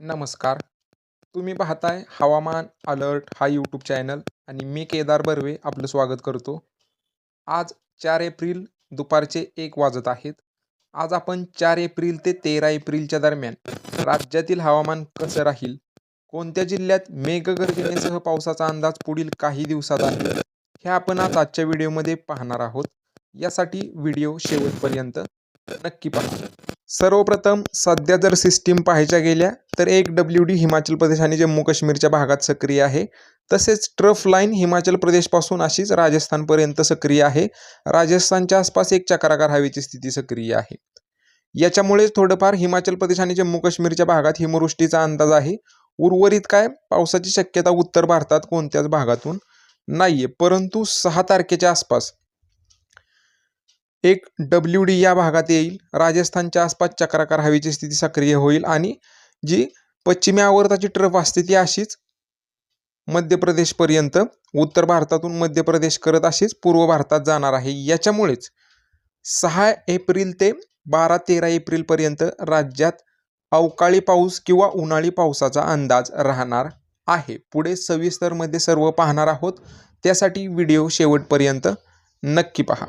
नमस्कार. तुम्ही पाहताय हवामान अलर्ट हा यूट्यूब चॅनल आणि मी केदार बर्वे आपलं स्वागत करतो. आज चार एप्रिल दुपारचे एक वाजत आहेत. आज आपण चार एप्रिल ते तेरा एप्रिलच्या दरम्यान राज्यातील हवामान कसं राहील? कोणत्या जिल्ह्यात मेघगर्जनेसह पावसाचा अंदाज पुढील काही दिवसात आहे? हे आपण आज आजच्या व्हिडिओमध्ये पाहणार आहोत. यासाठी व्हिडिओ शेवटपर्यंत नक्की पहा. सर्वप्रथम सध्या जर सिस्टीम पाहायच्या गेल्या तर एक डब्ल्यू डी हिमाचल प्रदेश आणि जम्मू काश्मीरच्या भागात सक्रिय आहे. तसेच ट्रफ लाईन हिमाचल प्रदेशपासून अशीच राजस्थानपर्यंत सक्रिय आहे. राजस्थानच्या आसपास एक चक्राकार हवेची स्थिती सक्रिय आहे. याच्यामुळेच थोडंफार हिमाचल प्रदेश आणि जम्मू काश्मीरच्या भागात हिमवृष्टीचा अंदाज आहे. उर्वरित काय? पावसाची शक्यता उत्तर भारतात कोणत्याच भागातून नाही आहे परंतु सहा तारखेच्या आसपास एक डब्ल्यू डी या भागात येईल. राजस्थानच्या आसपास चक्राकार हवेची स्थिती सक्रिय होईल आणि जी पश्चिमी आवर्ताची ट्रफ असते ती अशीच मध्य प्रदेशपर्यंत उत्तर भारतातून मध्य प्रदेश करत अशीच पूर्व भारतात जाणार आहे. याच्यामुळेच सहा एप्रिल ते बारा तेरा एप्रिलपर्यंत राज्यात अवकाळी पाऊस किंवा उन्हाळी पावसाचा अंदाज राहणार आहे. पुढे सविस्तरमध्ये सर्व पाहणार आहोत. त्यासाठी व्हिडिओ शेवटपर्यंत नक्की पहा.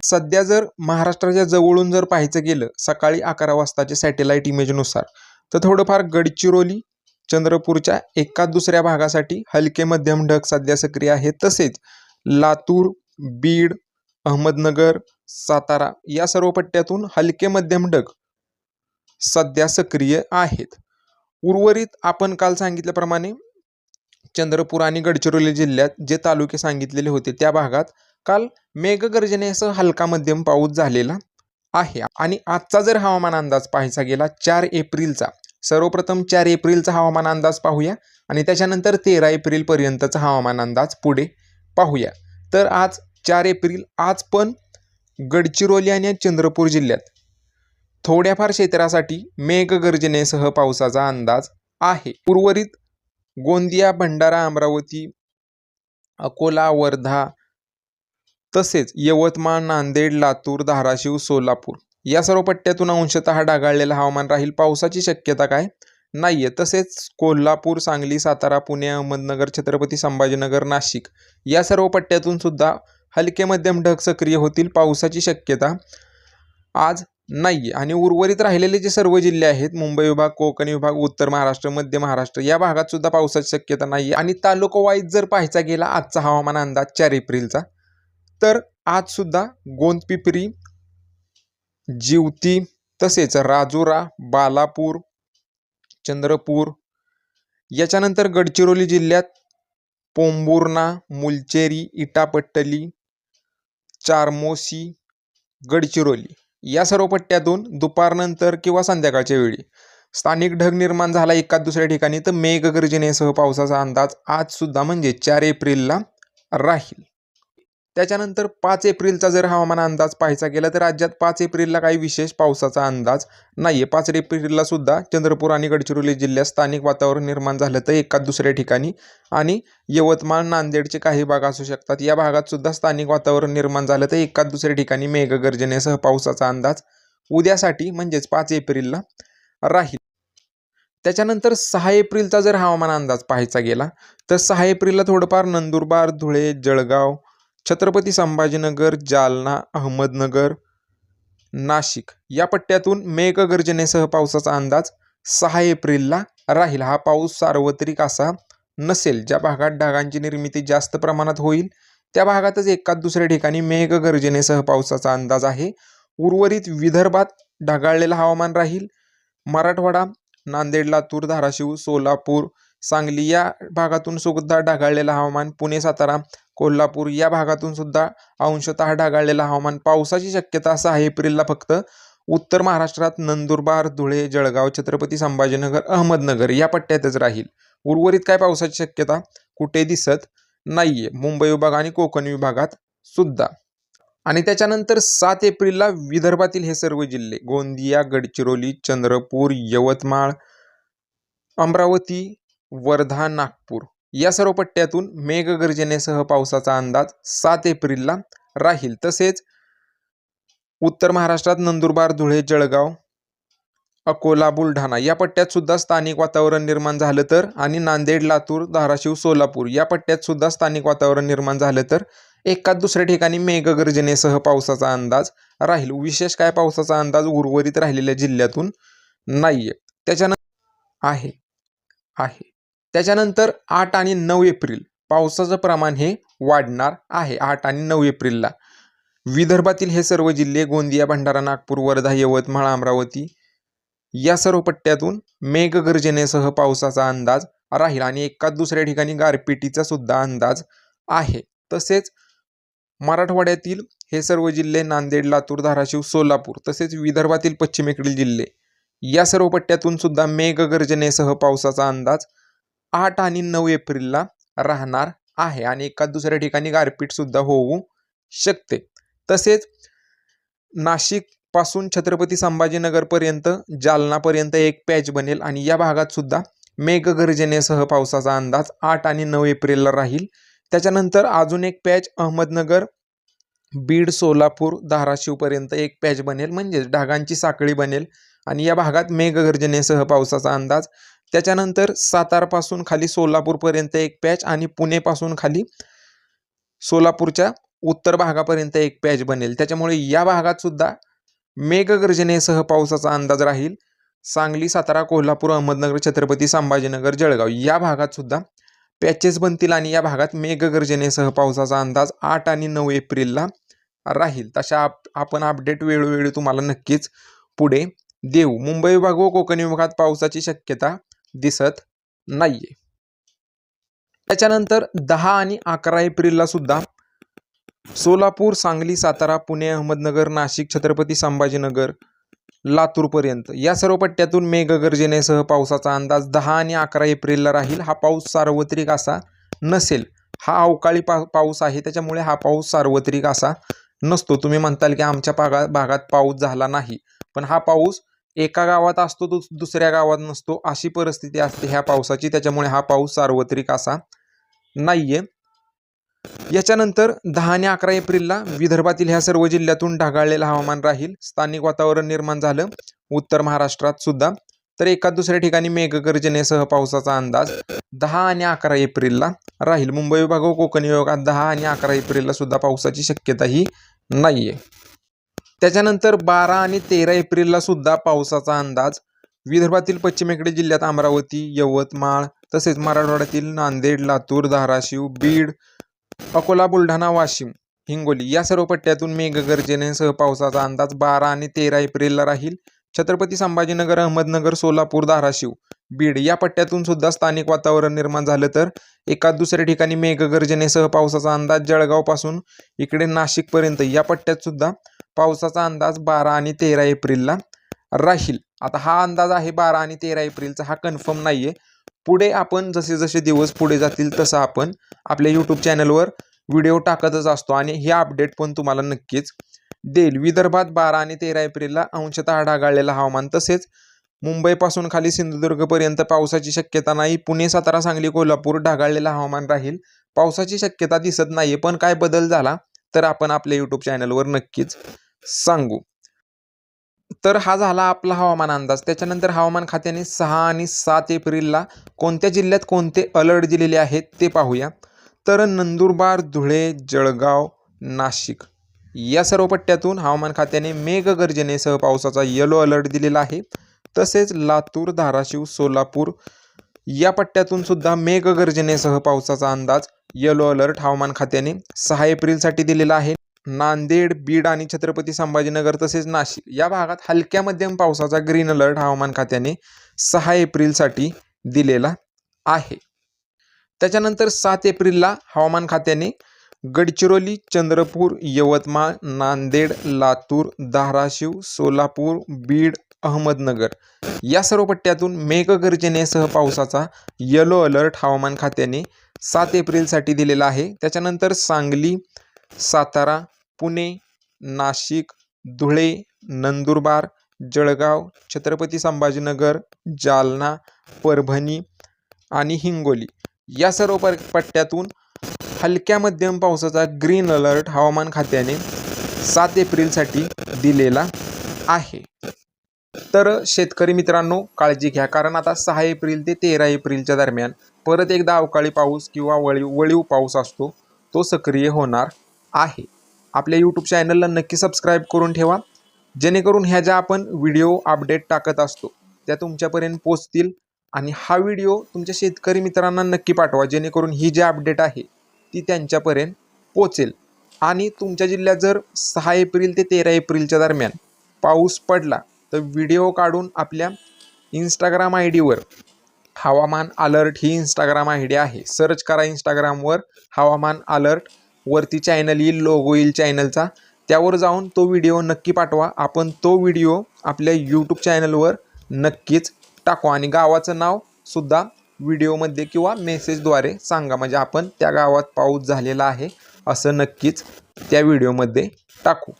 सध्या जर महाराष्ट्राच्या जवळून जर पाहायचं गेलं सकाळी अकरा वाजताच्या सॅटेलाईट इमेजनुसार तर थोडंफार गडचिरोली चंद्रपूरच्या एका दुसऱ्या भागासाठी हलके मध्यम ढग सध्या सक्रिय आहे तसेच लातूर बीड अहमदनगर सातारा या सर्व पट्ट्यातून हलके मध्यम ढग सध्या सक्रिय आहेत. उर्वरित आपण काल सांगितल्याप्रमाणे चंद्रपूर आणि गडचिरोली जिल्ह्यात जे तालुके सांगितलेले होते त्या भागात काल मेघगर्जनेसह हलका मध्यम पाऊस झालेला आहे. आणि आजचा जर हवामान अंदाज पाहायचा गेला चार एप्रिलचा. सर्वप्रथम चार एप्रिलचा हवामान अंदाज पाहूया आणि त्याच्यानंतर तेरा एप्रिलपर्यंतचा हवामान अंदाज पुढे पाहूया. तर आज चार एप्रिल आज पण गडचिरोली आणि चंद्रपूर जिल्ह्यात थोड्याफार क्षेत्रासाठी मेघगर्जनेसह पावसाचा अंदाज आहे. उर्वरित गोंदिया भंडारा अमरावती अकोला वर्धा तसेच यवतमाळ नांदेड लातूर धाराशिव सोलापूर या सर्व पट्ट्यातून अंशतः ढगाळलेलं हवामान राहील. पावसाची शक्यता काय? नाही आहे तसेच कोल्हापूर सांगली सातारा पुणे अहमदनगर छत्रपती संभाजीनगर नाशिक या सर्व पट्ट्यातून सुद्धा हलके मध्यम ढग सक्रिय होतील. पावसाची शक्यता आज नाहीये. आणि उर्वरित राहिलेले जे सर्व जिल्हे आहेत मुंबई विभाग कोकण विभाग उत्तर महाराष्ट्र मध्य महाराष्ट्र या भागात सुद्धा पावसाची शक्यता नाही आणि तालुका वाईज जर पाहायचा गेला आजचा हवामान अंदाज चार एप्रिलचा. तर आजसुद्धा गोंदपिपरी जिवती तसेच राजुरा बालापूर चंद्रपूर याच्यानंतर गडचिरोली जिल्ह्यात पोंबुर्णा मुलचेरी इटापट्टली चारमोसी गडचिरोली या सर्व पट्ट्यातून दुपारनंतर किंवा संध्याकाळच्या वेळी स्थानिक ढग निर्माण झाला एकाच दुसऱ्या ठिकाणी. तर मेघगर्जनेसह पावसाचा अंदाज आजसुद्धा म्हणजे चार एप्रिलला राहील. त्याच्यानंतर पाच एप्रिलचा जर हवामान अंदाज पाहायचा गेला तर राज्यात पाच एप्रिलला काही विशेष पावसाचा अंदाज नाही आहे पाच एप्रिलला सुद्धा चंद्रपूर आणि गडचिरोली जिल्ह्यात स्थानिक वातावरण निर्माण झालं तर एकाच दुसऱ्या ठिकाणी आणि यवतमाळ नांदेडचे काही भाग असू शकतात. या भागात सुद्धा स्थानिक वातावरण निर्माण झालं तर एकाच दुसऱ्या ठिकाणी मेघगर्जनेसह पावसाचा अंदाज उद्यासाठी म्हणजेच पाच एप्रिलला राहील. त्याच्यानंतर सहा एप्रिलचा जर हवामान अंदाज पाहायचा गेला तर सहा एप्रिलला थोडंफार नंदुरबार धुळे जळगाव छत्रपती संभाजीनगर जालना अहमदनगर नाशिक. या पट्ट्यातून मेघगर्जनेसह पावसाचा अंदाज सहा एप्रिलला राहील. हा पाऊस सार्वत्रिक असा नसेल. ज्या भागात ढगांची निर्मिती जास्त प्रमाणात होईल त्या भागातच एकाच दुसऱ्या ठिकाणी मेघगर्जनेसह पावसाचा अंदाज आहे. उर्वरित विदर्भात ढगाळलेलं हवामान राहील. मराठवाडा नांदेड लातूर धाराशिव सोलापूर सांगली या भागातून सुद्धा ढगाळलेलं हवामान. पुणे सातारा कोल्हापूर या भागातून सुद्धा अंशतः ढगाळलेलं हवामान. पावसाची शक्यता सहा एप्रिलला फक्त. उत्तर महाराष्ट्रात नंदुरबार धुळे जळगाव छत्रपती संभाजीनगर अहमदनगर या पट्ट्यातच राहील. उर्वरित काय पावसाची शक्यता? कुठे दिसत नाहीये. मुंबई विभाग आणि कोकण विभागात सुद्धा. आणि त्याच्यानंतर सात एप्रिलला विदर्भातील हे सर्व जिल्हे गोंदिया गडचिरोली चंद्रपूर यवतमाळ अमरावती वर्धा नागपूर या सर्व पट्ट्यातून मेघगर्जनेसह पावसाचा अंदाज सात एप्रिलला राहील. तसेच उत्तर महाराष्ट्रात नंदुरबार धुळे जळगाव अकोला बुलढाणा या पट्ट्यात सुद्धा स्थानिक वातावरण निर्माण झालं तर आणि नांदेड लातूर धाराशिव सोलापूर या पट्ट्यात सुद्धा स्थानिक वातावरण निर्माण झालं तर एकाच दुसऱ्या ठिकाणी मेघगर्जनेसह पावसाचा अंदाज राहील. विशेष काय पावसाचा अंदाज उर्वरित राहिलेल्या जिल्ह्यातून नाहीये. त्याच्यानंतर आहे. आहे. त्याच्यानंतर आठ आणि नऊ एप्रिल पावसाचं प्रमाण हे वाढणार आहे. आठ आणि नऊ एप्रिलला. विदर्भातील हे सर्व जिल्हे गोंदिया भंडारा नागपूर वर्धा यवतमाळ अमरावती या सर्व पट्ट्यातून मेघगर्जनेसह पावसाचा अंदाज राहील आणि एकाच दुसऱ्या ठिकाणी गारपिटीचा सुद्धा अंदाज आहे. तसेच मराठवाड्यातील हे सर्व जिल्हे नांदेड लातूर धाराशिव सोलापूर तसेच विदर्भातील पश्चिमेकडील जिल्हे या सर्व पट्ट्यातून सुद्धा मेघगर्जनेसह पावसाचा अंदाज आठ आणि नऊ एप्रिलला राहणार आहे आणि एका दुसऱ्या ठिकाणी गारपीट सुद्धा होऊ शकते. तसेच नाशिकपासून छत्रपती संभाजीनगरपर्यंत जालनापर्यंत एक पॅच बनेल आणि या भागात सुद्धा मेघगर्जनेसह पावसाचा अंदाज आठ आणि नऊ एप्रिलला राहील. त्याच्यानंतर अजून एक पॅच अहमदनगर बीड सोलापूर धाराशिवपर्यंत एक पॅच बनेल. म्हणजेच ढगांची साखळी बनेल आणि या भागात मेघगर्जनेसह पावसाचा अंदाज त्याच्यानंतर सातारपासून खाली सोलापूरपर्यंत एक पॅच आणि पुणेपासून खाली सोलापूरच्या उत्तर भागापर्यंत एक पॅच बनेल. त्याच्यामुळे या भागात सुद्धा मेघगर्जनेसह पावसाचा अंदाज राहील. सांगली सातारा कोल्हापूर अहमदनगर छत्रपती संभाजीनगर जळगाव या भागात सुद्धा पॅचेस बनतील आणि या भागात मेघगर्जनेसह पावसाचा अंदाज आठ आणि नऊ एप्रिलला राहील. तशा आप आपण अपडेट वेळोवेळी तुम्हाला नक्कीच पुढे देऊ. मुंबई विभाग व कोकण विभागात पावसाची शक्यता दिसत नाहीये. त्याच्यानंतर दहा आणि अकरा एप्रिलला सुद्धा सोलापूर सांगली सातारा पुणे अहमदनगर नाशिक छत्रपती संभाजीनगर लातूरपर्यंत या सर्व पट्ट्यातून मेघगर्जनेसह पावसाचा अंदाज दहा आणि अकरा एप्रिलला राहील. हा पाऊस सार्वत्रिक असा नसेल. हा अवकाळी पा पाऊस आहे. त्याच्यामुळे हा पाऊस सार्वत्रिक असा नसतो. तुम्ही म्हणताल की आमच्या भागा भागात पाऊस झाला नाही. पण हा पाऊस एका गावात असतो दुस दुसऱ्या गावात नसतो अशी परिस्थिती असते. ह्या पावसाची त्याच्यामुळे हा पाऊस सार्वत्रिक असा नाहीये. याच्यानंतर दहा आणि अकरा एप्रिलला विदर्भातील ह्या सर्व जिल्ह्यातून ढगाळलेलं हवामान राहील. स्थानिक वातावरण निर्माण झालं. उत्तर महाराष्ट्रात सुद्धा. तर एका दुसऱ्या ठिकाणी मेघगर्जनेसह पावसाचा अंदाज दहा आणि अकरा एप्रिलला राहील. मुंबई विभाग व कोकण विभागात दहा आणि अकरा एप्रिलला सुद्धा पावसाची शक्यता ही नाहीये. त्याच्यानंतर बारा आणि तेरा एप्रिलला सुद्धा पावसाचा अंदाज. विदर्भातील पश्चिमेकडे जिल्ह्यात अमरावती यवतमाळ तसेच मराठवाड्यातील नांदेड लातूर धाराशिव बीड अकोला बुलढाणा वाशिम हिंगोली या सर्व पट्ट्यातून मेघगर्जनेसह पावसाचा अंदाज बारा आणि तेरा एप्रिलला राहील. छत्रपती संभाजीनगर अहमदनगर सोलापूर धाराशिव बीड या पट्ट्यातून सुद्धा स्थानिक वातावरण निर्माण झालं तर एका दुसऱ्या ठिकाणी मेघगर्जनेसह पावसाचा अंदाज जळगावपासून इकडे नाशिकपर्यंत या पट्ट्यात सुद्धा पावसाचा अंदाज बारा आणि तेरा एप्रिलला राहील. आता हा अंदाज आहे बारा आणि तेरा एप्रिलचा हा कन्फर्म नाही आहे पुढे आपण जसे जसे दिवस पुढे जातील तसं आपण आपल्या यूट्यूब चॅनलवर व्हिडिओ टाकतच असतो आणि हे अपडेट पण तुम्हाला नक्कीच देईल. विदर्भात बारा आणि तेरा एप्रिलला अंशतः ढगाळलेलं हवामान तसेच मुंबईपासून खाली सिंधुदुर्गपर्यंत पावसाची शक्यता नाही. पुणे सातारा सांगली कोल्हापूर ढागाळलेलं हवामान राहील. पावसाची शक्यता दिसत नाही पण काय बदल झाला तर आपण आपल्या यूट्यूब चॅनलवर नक्कीच सांगू. तर हा झाला आपला हवामान अंदाज. त्याच्यानंतर हवामान खात्याने सहा आणि सात एप्रिलला कोणत्या जिल्ह्यात कोणते अलर्ट दिलेले आहेत ते पाहूया. तर नंदुरबार धुळे जळगाव नाशिक या सर्व पट्ट्यातून हवामान खात्याने मेघगर्जनेसह पावसाचा येलो अलर्ट दिलेला आहे. तसेच लातूर धाराशिव सोलापूर या पट्ट्यातून सुद्धा मेघगर्जनेसह पावसाचा अंदाज येलो अलर्ट हवामान खात्याने सहा एप्रिलसाठी दिलेला आहे. नांदेड बीड आणि छत्रपती संभाजीनगर तसेच नाशिक या भागात हलक्या मध्यम पावसाचा ग्रीन अलर्ट हवामान खात्याने सहा एप्रिलसाठी दिलेला आहे. त्याच्यानंतर सात एप्रिलला हवामान खात्याने गडचिरोली चंद्रपूर यवतमाळ नांदेड लातूर धाराशिव सोलापूर बीड अहमदनगर या सर्व पट्ट्यातून मेघगर्जनेसह पावसाचा येलो अलर्ट हवामान खात्याने सात एप्रिलसाठी दिलेला आहे. त्याच्यानंतर सांगली सातारा पुणे नाशिक धुळे नंदुरबार जळगाव छत्रपती संभाजीनगर जालना परभणी आणि हिंगोली. या सर्व पर पट्ट्यातून हलक्या मध्यम पावसाचा ग्रीन अलर्ट हवामान खात्याने सात एप्रिलसाठी दिलेला आहे. तर शेतकरी मित्रांनो काळजी घ्या. कारण आता सहा एप्रिल ते तेरा एप्रिलच्या दरम्यान परत एकदा अवकाळी पाऊस किंवा वळीव वळीव पाऊस असतो तो सक्रिय होणार आहे. आपल्या यूट्यूब चॅनलला नक्की सबस्क्राईब करून ठेवा. जेणेकरून ह्या ज्या आपण व्हिडिओ अपडेट टाकत असतो त्या तुमच्यापर्यंत पोचतील आणि हा व्हिडिओ तुमच्या शेतकरी मित्रांना नक्की पाठवा. जेणेकरून ही जी अपडेट आहे ती त्यांच्यापर्यंत पोचेल. आणि तुमच्या जिल्ह्यात जर सहा एप्रिल ते तेरा एप्रिलच्या दरम्यान पाऊस पडला तर व्हिडिओ काढून आपल्या इंस्टाग्राम आय डीवर हवामान अलर्ट ही इंस्टाग्राम आय डी आहे. सर्च करा इंस्टाग्रामवर हवामान अलर्ट वरती चॅनल येईल लोगो येईल चॅनलचा त्यावर जाऊन तो व्हिडिओ नक्की पाठवा. आपण तो व्हिडिओ आपल्या यूट्यूब चॅनलवर नक्कीच टाकू. आणि गावाचं नावसुद्धा व्हिडिओमध्ये किंवा मेसेजद्वारे सांगा. म्हणजे आपण त्या गावात पाऊस झालेला आहे असं नक्कीच त्या व्हिडिओमध्ये टाकू.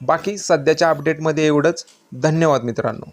बाकी सध्याच्या अपडेटमध्ये एवढंच. धन्यवाद मित्रांनो.